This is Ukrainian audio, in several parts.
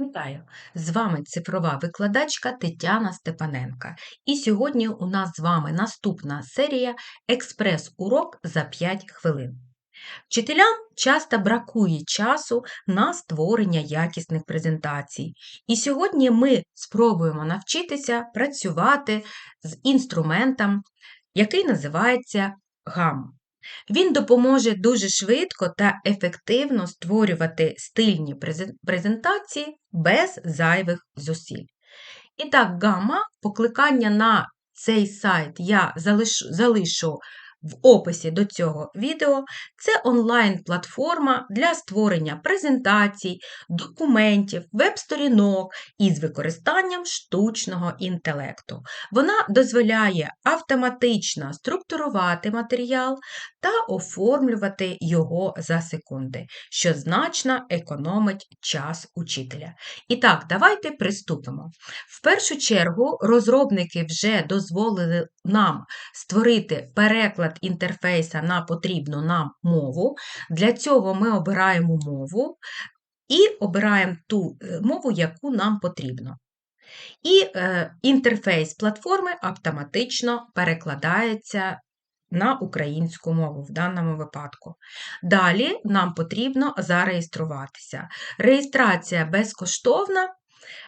Вітаю! З вами цифрова викладачка Тетяна Степаненка. І сьогодні у нас з вами наступна серія Експрес-урок за 5 хвилин. Вчителям часто бракує часу на створення якісних презентацій. І сьогодні ми спробуємо навчитися працювати з інструментом, який називається гам. Він допоможе дуже швидко та ефективно створювати стильні презентації без зайвих зусиль. І так, гамма, покликання на цей сайт я залишу в описі до цього відео це онлайн-платформа для створення презентацій, документів, веб-сторінок із використанням штучного інтелекту. Вона дозволяє автоматично структурувати матеріал та оформлювати його за секунди, що значно економить час учителя. І так, давайте приступимо. В першу чергу розробники вже дозволили нам створити переклад переклад інтерфейса на потрібну нам мову. Для цього ми обираємо мову і обираємо ту е, мову, яку нам потрібно. І е, інтерфейс платформи автоматично перекладається на українську мову в даному випадку. Далі нам потрібно зареєструватися. Реєстрація безкоштовна.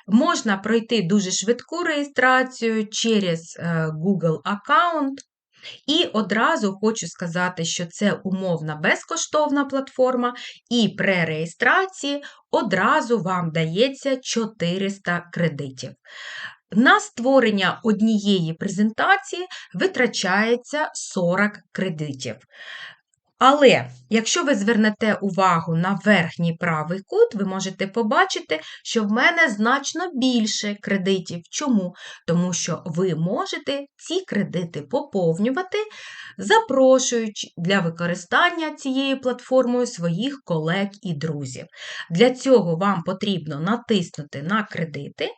Можна пройти дуже швидку реєстрацію через е, Google аккаунт. І одразу хочу сказати, що це умовна безкоштовна платформа, і при реєстрації одразу вам дається 400 кредитів. На створення однієї презентації витрачається 40 кредитів. Але якщо ви звернете увагу на верхній правий кут, ви можете побачити, що в мене значно більше кредитів. Чому? Тому що ви можете ці кредити поповнювати, запрошуючи для використання цією платформою своїх колег і друзів. Для цього вам потрібно натиснути на кредити,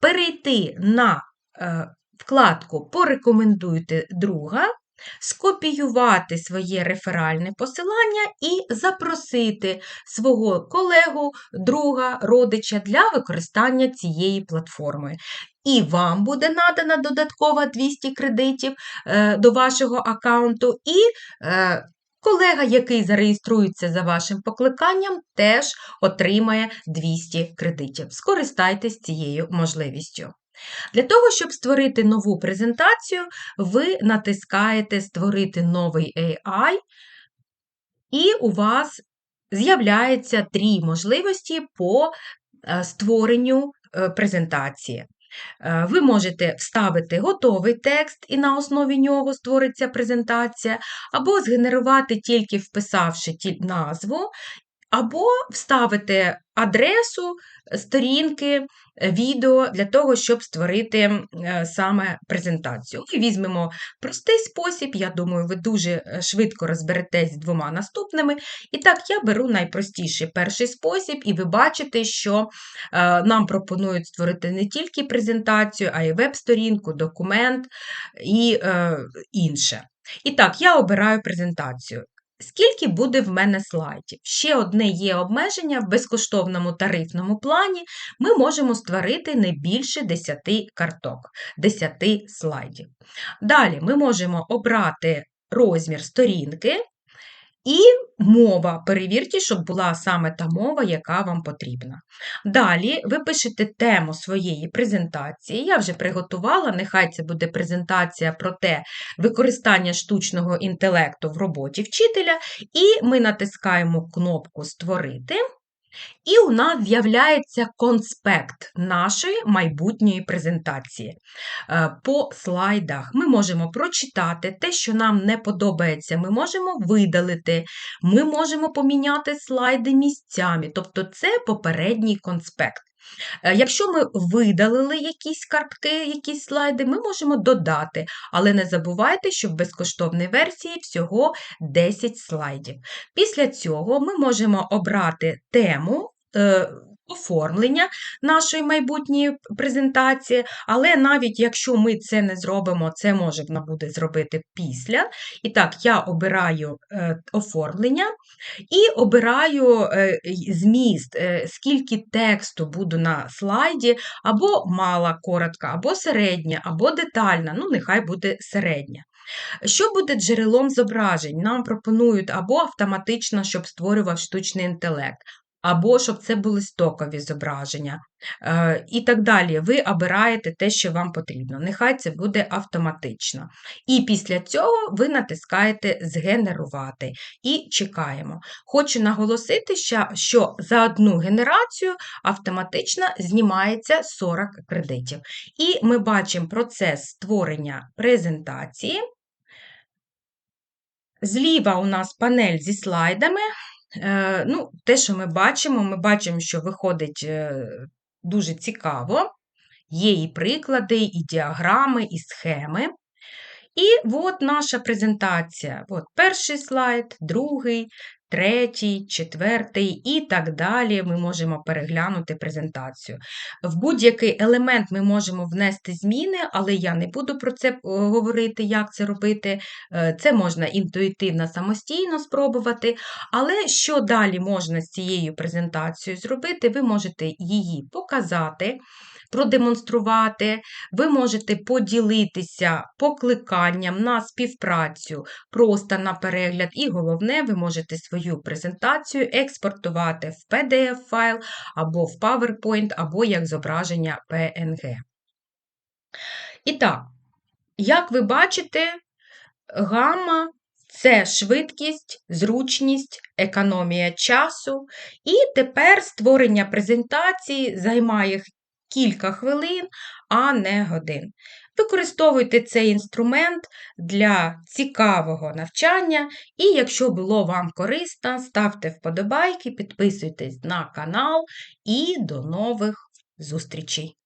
перейти на е, вкладку Порекомендуйте друга скопіювати своє реферальне посилання і запросити свого колегу, друга, родича для використання цієї платформи. І вам буде надана додаткова 200 кредитів е, до вашого аккаунту, і е, колега, який зареєструється за вашим покликанням, теж отримає 200 кредитів. Скористайтесь цією можливістю. Для того, щоб створити нову презентацію, ви натискаєте Створити новий AI, і у вас з'являється три можливості по е, створенню е, презентації. Е, ви можете вставити готовий текст, і на основі нього створиться презентація, або згенерувати, тільки вписавши назву, або вставити адресу сторінки е, відео для того, щоб створити е, саме презентацію. Ми візьмемо простий спосіб, я думаю, ви дуже е, швидко розберетесь з двома наступними. І так, я беру найпростіший перший спосіб, і ви бачите, що нам пропонують створити не тільки презентацію, а й веб-сторінку, документ і інше. І так, я обираю презентацію. Скільки буде в мене слайдів? Ще одне є обмеження в безкоштовному тарифному плані. Ми можемо створити не більше 10 карток, 10 слайдів. Далі ми можемо обрати розмір сторінки, і мова. Перевірте, щоб була саме та мова, яка вам потрібна. Далі ви пишете тему своєї презентації. Я вже приготувала, нехай це буде презентація про те використання штучного інтелекту в роботі вчителя, і ми натискаємо кнопку Створити. І у нас з'являється конспект нашої майбутньої презентації. Е, по слайдах ми можемо прочитати те, що нам не подобається, ми можемо видалити, ми можемо поміняти слайди місцями, тобто це попередній конспект. Е, якщо ми видалили якісь картки, якісь слайди, ми можемо додати, але не забувайте, що в безкоштовній версії всього 10 слайдів. Після цього ми можемо обрати тему. Оформлення нашої майбутньої презентації, але навіть якщо ми це не зробимо, це можна буде зробити після. І так, я обираю е, оформлення і обираю е, зміст, е, скільки тексту буду на слайді, або мала коротка, або середня, або детальна, ну, нехай буде середня. Що буде джерелом зображень? Нам пропонують або автоматично, щоб створював штучний інтелект, або щоб це були стокові зображення. Е, І так далі. Ви обираєте те, що вам потрібно. Нехай це буде автоматично. І після цього ви натискаєте Згенерувати і чекаємо. Хочу наголосити, що за одну генерацію автоматично знімається 40 кредитів. І ми бачимо процес створення презентації. Зліва у нас панель зі слайдами. Е, ну, Те, що ми бачимо, ми бачимо, що виходить е, дуже цікаво. Є і приклади, і діаграми, і схеми. І от наша презентація. От Перший слайд, другий, третій, четвертий і так далі. Ми можемо переглянути презентацію. В будь-який елемент ми можемо внести зміни, але я не буду про це е, говорити, як це робити. Е, це можна інтуїтивно самостійно спробувати. Але що далі можна з цією презентацією зробити, ви можете її показати продемонструвати, ви можете поділитися покликанням на співпрацю просто на перегляд, і головне, ви можете свою презентацію експортувати в PDF-файл або в PowerPoint, або як зображення PNG. І так, як ви бачите, гамма це швидкість, зручність, економія часу. І тепер створення презентації займає кілька хвилин, а не годин. Використовуйте цей інструмент для цікавого навчання, і якщо було вам корисно, ставте вподобайки, підписуйтесь на канал і до нових зустрічей!